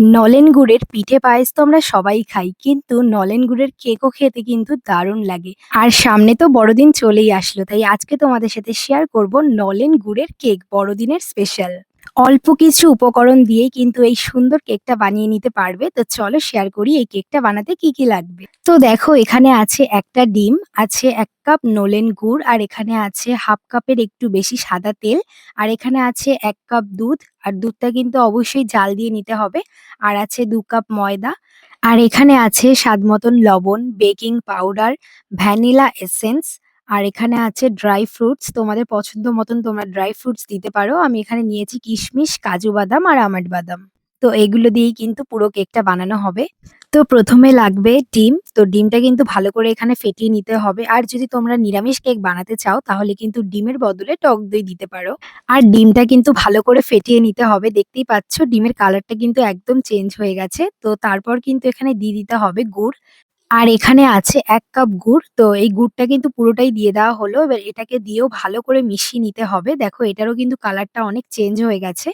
নলেন গুড়ের পিঠে পায়েস তো আমরা সবাই খাই, কিন্তু নলেন গুড়ের কেকও খেতে কিন্তু দারুণ লাগে। আর সামনে তো বড়দিন চলেই আসলো, তাই আজকে তোমাদের সাথে শেয়ার করব নলেন গুড়ের কেক বড়দিনের স্পেশাল অল্প কিছু উপকরণ দিয়ে কিন্তু এই সুন্দর কেকটা বানিয়ে নিতে পারবে। তো চলো শেয়ার করি এই কেকটা বানাতে কি কি লাগবে। তো দেখো, এখানে আছে একটা ডিম, আছে এক কাপ নলেন গুড়, আর এখানে আছে হাফ কাপের একটু বেশি সাদা তেল, আর এখানে আছে এক কাপ দুধ, আর দুধটা কিন্তু অবশ্যই জাল দিয়ে নিতে হবে, আর আছে দু কাপ ময়দা, আর এখানে আছে স্বাদ মতন লবণ বেকিং পাউডার ভ্যানিলা এসেন্স আর এখানে আছে ড্রাই ফ্রুটস তোমাদের পছন্দ মতন তোমরা ড্রাই ফ্রুটস দিতে পারো। আমি এখানে নিয়েছি কিশমিশ, কাজু বাদাম আর আমন্ড বাদাম। তো এগুলো দিয়েই কিন্তু পুরো কেকটা বানানো হবে। তো প্রথমে লাগবে ডিম। তো ডিমটা কিন্তু ভালো করে এখানে ফেটিয়ে নিতে হবে। আর যদি তোমরা নিরামিষ কেক বানাতে চাও, তাহলে কিন্তু ডিমের বদলে টক দই দিতে পারো। আর ডিমটা কিন্তু ভালো করে ফেটিয়ে নিতে হবে। দেখতেই পাচ্ছ, ডিমের কালারটা কিন্তু একদম চেঞ্জ হয়ে গেছে। তো তারপর কিন্তু এখানে দিয়ে দিতে হবে গুড়। আর এখানে আছে এক কাপ গুড়। তো এই গুড়টা কিন্তু পুরোটাই দিয়ে দেওয়া হলো। এবার এটাকে দিয়েও ভালো করে মিশিয়ে নিতে হবে। দেখো, এটারও কিন্তু কালারটা অনেক চেঞ্জ হয়ে গেছে।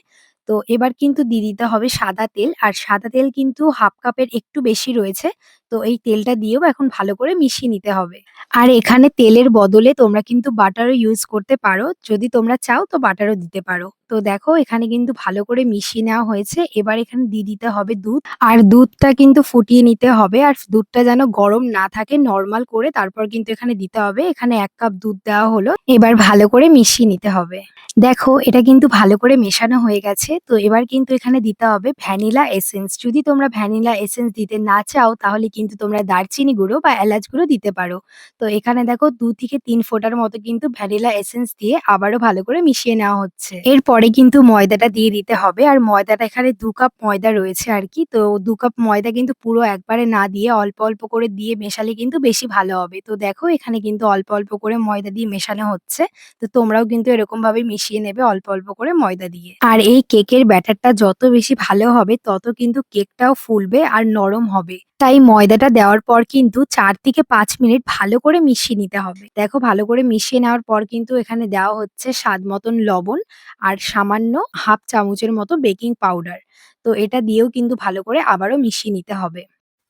তো এবার কিন্তু দিয়ে দিতে হবে সাদা তেল। আর সাদা তেল কিন্তু হাফ কাপের একটু বেশি রয়েছে। তো এই তেলটা দিয়েও এখন ভালো করে মিশিয়ে নিতে হবে। আর এখানে তেলের বদলে তোমরা কিন্তু বাটারও ইউজ করতে পারো। যদি তোমরা চাও তো বাটারও দিতে পারো। তো দেখো, এখানে কিন্তু ভালো করে মিশিয়ে নেওয়া হয়েছে। এবার এখানে দিয়ে দিতে হবে দুধ। আর দুধটা কিন্তু ফুটিয়ে নিতে হবে। আর দুধটা যেন গরম না থাকে নর্মাল করে তারপর কিন্তু এখানে দিতে হবে। এখানে এক কাপ দুধ দেওয়া হলো। এবার ভালো করে মিশিয়ে নিতে হবে। দেখো, এটা কিন্তু ভালো করে মেশানো হয়ে গেছে। তো এবার কিন্তু এখানে দিতে হবে ভ্যানিলা এসেন্স। যদি তোমরা ভ্যানিলা এসেন্স দিতে না চাও, তাহলে কিন্তু তোমরা দারচিনি গুঁড়ো বা এলাচ গুঁড়ো দিতে পারো। তো এখানে দেখো দু থেকে তিন ফোটার মতো কিন্তু ভ্যানিলা এসেন্স দিয়ে আবারও ভালো করে মিশিয়ে নেওয়া হচ্ছে। এরপরে কিন্তু ময়দাটা দিয়ে দিতে হবে আর ময়দাটা এখানে দু কাপ ময়দা রয়েছে আর কি। তো দু কাপ ময়দা কিন্তু পুরো একবারে না দিয়ে অল্প অল্প করে দিয়ে মেশালে কিন্তু বেশি ভালো হবে। তো দেখো এখানে কিন্তু অল্প অল্প করে ময়দা দিয়ে মেশানো হচ্ছে। তো তোমরাও কিন্তু এরকম ভাবে মিশিয়ে নেবে অল্প অল্প করে ময়দা দিয়ে। আর এই কেকের ব্যাটারটা যত বেশি ভালো হবে, তত কিন্তু কেকটাও ফুলবে আর নরম হবে। তাই ময়দাটা দেওয়ার পর কিন্তু চার থেকে পাঁচ মিনিট ভালো করে মিশিয়ে নিতে হবে। দেখো ভালো করে মিশিয়ে নেওয়ার পর কিন্তু এখানে দেওয়া হচ্ছে স্বাদ মতন লবণ আর সামান্য হাফ চামচের মতো বেকিং পাউডার। তো এটা দিয়েও কিন্তু ভালো করে আবারও মিশিয়ে নিতে হবে।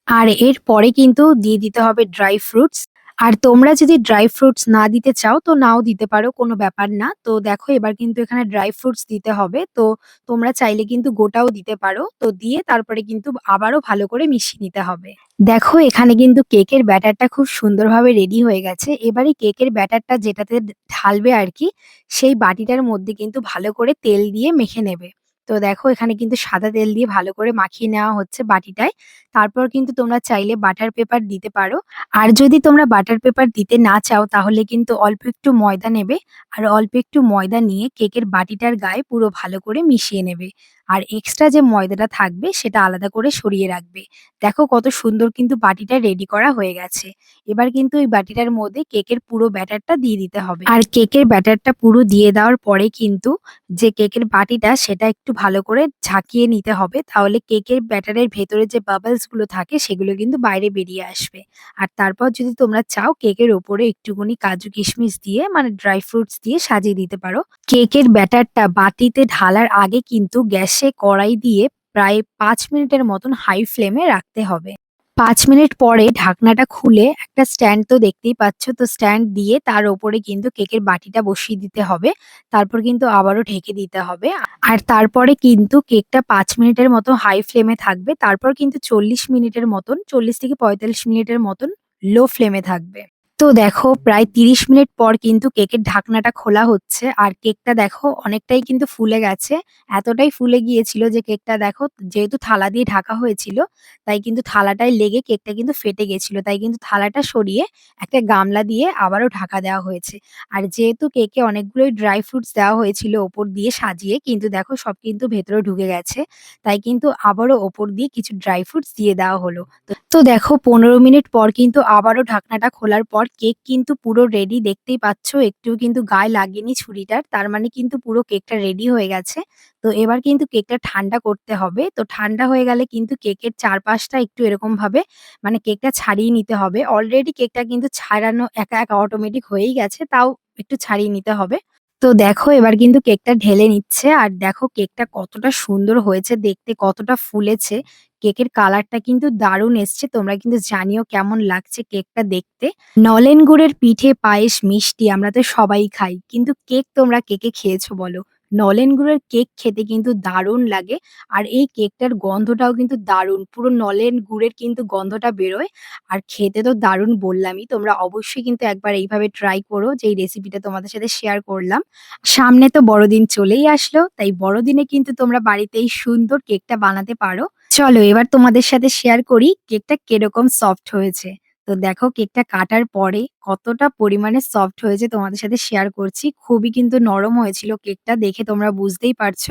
আর এর পরে কিন্তু দিয়ে দিতে হবে ড্রাই ফ্রুটস। আর তোমরা যদি ড্রাই ফ্রুটস না দিতে চাও, তো নাও দিতে পারো, কোনো ব্যাপার না। তো দেখো, এবার কিন্তু এখানে ড্রাই ফ্রুটস দিতে হবে। তো তোমরা চাইলে কিন্তু গোটাও দিতে পারো। তো দিয়ে তারপরে কিন্তু আবারও ভালো করে মিশিয়ে নিতে হবে। দেখো, এখানে কিন্তু কেকের ব্যাটারটা খুব সুন্দরভাবে রেডি হয়ে গেছে। এবারে কেকের ব্যাটারটা যেটাতে ঢালবে আর কি, সেই বাটিটার মধ্যে কিন্তু ভালো করে তেল দিয়ে মেখে নেবে। তো দেখো এখানে কিন্তু সাদা তেল দিয়ে ভালো করে মাখিয়ে নেওয়া হচ্ছে বাটিটায়। তারপর কিন্তু তোমরা চাইলে বাটার পেপার দিতে পারো। আর যদি তোমরা বাটার পেপার দিতে না চাও, তাহলে কিন্তু অল্প একটু ময়দা নেবে। আর অল্প একটু ময়দা নিয়ে কেকের বাটিটার গায়ে পুরো ভালো করে মিশিয়ে নেবে। আর এক্সট্রা যে ময়দাটা থাকবে সেটা আলাদা করে সরিয়ে রাখবে। দেখো কত সুন্দর কিন্তু বাটিটা রেডি করা হয়ে গেছে। এবার কিন্তু ওই বাটিটার মধ্যে কেকের পুরো ব্যাটারটা দিয়ে দিতে হবে। আর কেকের ব্যাটারটা পুরো দিয়ে দেওয়ার পরে কিন্তু যে কেকের বাটিটা সেটা একটু ভালো করে ঝাঁকিয়ে নিতে হবে। তাহলে কেকের ব্যাটারের ভেতরে যে বাবলসগুলো থাকে সেগুলো কিন্তু বাইরে বেরিয়ে আসবে। আর তারপর যদি তোমরা চাও কেকের ওপরে একটুখানি কাজু কিশমিশ দিয়ে মানে ড্রাই ফ্রুটস দিয়ে সাজিয়ে দিতে পারো। কেকের ব্যাটারটা বাটিতে ঢালার আগে কিন্তু গ্যাসে কড়াই দিয়ে প্রায় পাঁচ মিনিটের মতন হাই ফ্লেমে রাখতে হবে। পাঁচ মিনিট পরে ঢাকনাটা খুলে একটা স্ট্যান্ড তো দেখতেই পাচ্ছ, তো স্ট্যান্ড দিয়ে তার ওপরে কিন্তু কেকের বাটিটা বসিয়ে দিতে হবে, তারপর কিন্তু আবারও ঢেকে দিতে হবে। আর তারপরে কিন্তু কেকটা পাঁচ মিনিটের মতো হাই ফ্লেমে থাকবে, তারপর কিন্তু চল্লিশ মিনিটের মতন, চল্লিশ থেকে পঁয়তাল্লিশ মিনিটের মতন লো ফ্লেমে থাকবে। তো দেখো, প্রায় তিরিশ মিনিট পর কিন্তু কেকের ঢাকনাটা খোলা হচ্ছে। আর কেকটা দেখো, অনেকটাই কিন্তু ফুলে গেছে। এতটাই ফুলে গিয়েছিল যে কেকটা দেখো, যেহেতু থালা দিয়ে ঢাকা হয়েছিল, তাই কিন্তু থালাটায় লেগে কেকটা কিন্তু ফেটে গেছিল তাই কিন্তু থালাটা সরিয়ে একটা গামলা দিয়ে আবারও ঢাকা দেওয়া হয়েছে। আর যেহেতু কেকে অনেকগুলোই ড্রাই ফ্রুটস দেওয়া হয়েছিল ওপর দিয়ে সাজিয়ে, কিন্তু দেখো, সব কিন্তু ভেতরে ঢুকে গেছে। তাই কিন্তু আবারও ওপর দিয়ে কিছু ড্রাই ফ্রুটস দিয়ে দেওয়া হলো। তো- তো দেখো, পনেরো মিনিট পর কিন্তু আবারও ঢাকনাটা খোলার পর কেক কিন্তু পুরো রেডি দেখতেই পাচ্ছ। একটুও কিন্তু গায়ে লাগেনি ছুরিটার, তার মানে কিন্তু পুরো কেকটা রেডি হয়ে গেছে। তো এবার কিন্তু কেকটা ঠান্ডা করতে হবে। তো ঠান্ডা হয়ে গেলে কিন্তু কেকের চারপাশটা একটু এরকম ভাবে মানে কেকটা ছাড়িয়ে নিতে হবে। অলরেডি কেকটা কিন্তু ছাড়ানো একা একা অটোমেটিক হয়েই গেছে, তাও একটু ছাড়িয়ে নিতে হবে। তো দেখো এবার কিন্তু কেকটা ঢেলে নিচ্ছে। আর দেখো কেকটা কতটা সুন্দর হয়েছে, দেখতে কতটা ফুলেছে। কেকের কালারটা কিন্তু দারুণ এসছে। তোমরা কিন্তু জানিও কেমন লাগছে কেকটা দেখতে। নলেন গুড়ের পিঠে পায়েস মিষ্টি আমরা তো সবাই খাই। কিন্তু কেক তোমরা কে কে খেয়েছো বলো? নলেন গুড়ের কেক খেতে কিন্তু দারুণ লাগে আর এই কেকটার গন্ধটাও কিন্তু দারুণ। পুরো নলেন গুড়ের কিন্তু গন্ধটা বেরোয় আর খেতে তো দারুণ বললামই। তোমরা অবশ্যই কিন্তু একবার এইভাবে ট্রাই করো যে এই রেসিপিটা তোমাদের সাথে শেয়ার করলাম। সামনে তো বড়দিন চলেই আসলো, তাই বড়দিনে কিন্তু তোমরা বাড়িতে এই সুন্দর কেকটা বানাতে পারো। চলো এবার তোমাদের সাথে শেয়ার করি কেকটা কীরকম সফট হয়েছে। তো দেখো কেকটা কাটার পরে কতটা পরিমাণে সফট হয়েছে তোমাদের সাথে শেয়ার করছি। খুবই কিন্তু নরম হয়েছিল কেকটা দেখে তোমরা বুঝতেই পারছ।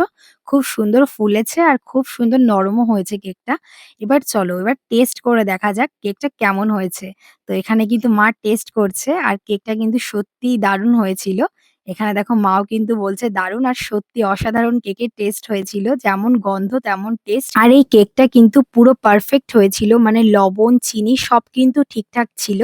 খুব সুন্দর ফুলেছে আর খুব সুন্দর নরমও হয়েছে কেকটা এবার চলো, এবার টেস্ট করে দেখা যাক কেকটা কেমন হয়েছে। তো এখানে কিন্তু মা টেস্ট করছে আর কেকটা কিন্তু সত্যিই দারুণ হয়েছিল। এখানে দেখো মাও কিন্তু বলছে, দারুণ আর সত্যি অসাধারণ কেকের টেস্ট হয়েছিল। যেমন গন্ধ, তেমন টেস্ট আর এই কেকটা কিন্তু পুরো পারফেক্ট হয়েছিল। মানে লবণ, চিনি সব কিন্তু ঠিকঠাক ছিল।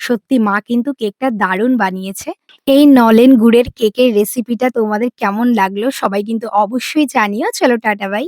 সত্যি মা কিন্তু কেকটা দারুণ বানিয়েছে। এই নলেন গুড়ের কেকের রেসিপিটা তোমাদের কেমন লাগল সবাই কিন্তু অবশ্যই জানিও। চলো, টাটা বাই